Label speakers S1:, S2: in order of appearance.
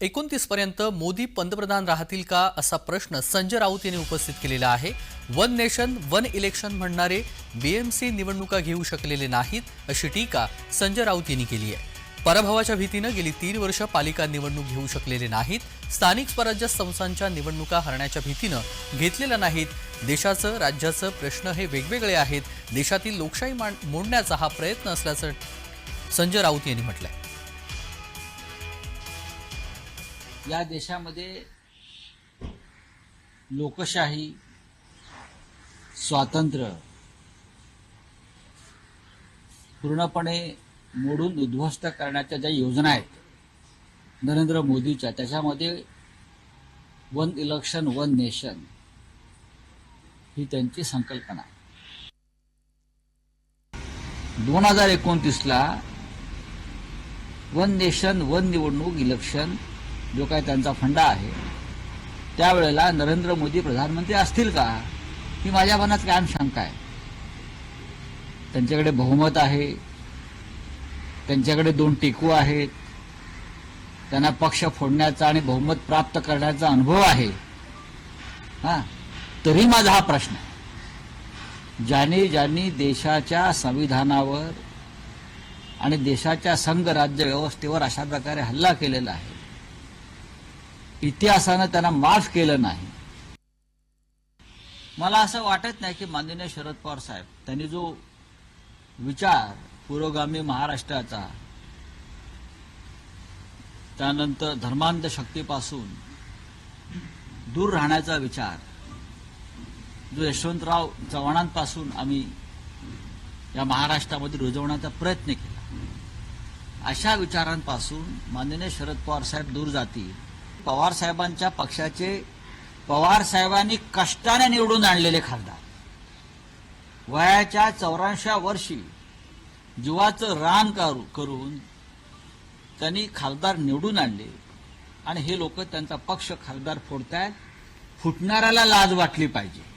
S1: एकोणतीस पर्यंत मोदी पंतप्रधान राहतील का असा प्रश्न संजय राऊत यांनी उपस्थित केलेला आहे. वन नेशन वन इलेक्शन म्हणणारे बीएमसी निवडणुका घेऊ शकलेले नाहीत अशी टीका संजय राऊत यांनी केली आहे. पराभवाच्या भीतीनं गेली तीन वर्ष पालिका निवडणूक घेऊ शकलेले नाहीत. स्थानिक स्वराज्य संस्थांच्या निवडणुका हरण्याच्या भीतीनं घेतलेल्या नाहीत. देशाचं राज्याचं प्रश्न हे वेगवेगळे आहेत. देशातील लोकशाही मांड- मोडण्याचा हा प्रयत्न असल्याचं संजय राऊत यांनी म्हटलंय.
S2: या देशामध्ये लोकशाही स्वातंत्र्य पूर्णपणे मोडून उद्ध्वस्त करण्याच्या ज्या योजना आहेत नरेंद्र मोदीच्या त्याच्यामध्ये वन इलेक्शन वन नेशन ही त्यांची संकल्पना आहे. दोन हजार एकोणतीसला वन नेशन वन निवडणूक इलेक्शन जो काय त्यांचा फंडा आहे त्यावेळेला नरेंद्र मोदी प्रधानमंत्री असतील का? ही माझ्या मनात कायम शंका आहे. त्यांच्याकडे बहुमत आहे त्यांच्याकडे दोन टेकू आहेत त्यांना पक्ष फोडण्याचा आणि बहुमत प्राप्त करण्याचा अनुभव आहे. हा तरी माझा हा प्रश्न आहे. ज्याने ज्यांनी देशाच्या संविधानावर आणि देशाच्या संघ राज्य व्यवस्थेवर अशा प्रकारे हल्ला केलेला आहे इतिहासानं त्यांना माफ केलं नाही. मला असं वाटत नाही की माननीय शरद पवार साहेब त्यांनी जो विचार पुरोगामी महाराष्ट्राचा त्यानंतर धर्मांध शक्तीपासून दूर राहण्याचा विचार जो यशवंतराव चव्हाणांपासून आम्ही या महाराष्ट्रामध्ये रुजवण्याचा प्रयत्न केला. अशा विचारांपासून माननीय शरद पवार साहेब दूर जातील. पवार साहेबांच्या पक्षाचे पवार साहेबांनी कष्टाने निवडून आणलेले खासदार. वयाच्या चौऱ्याऐंशी वर्षी जीवाचं रान करू- करून त्यांनी खासदार निवडून आणले आणि हे लोक त्यांचा पक्ष खासदार फोडतायत. फुटणाऱ्याला लाज वाटली पाहिजे.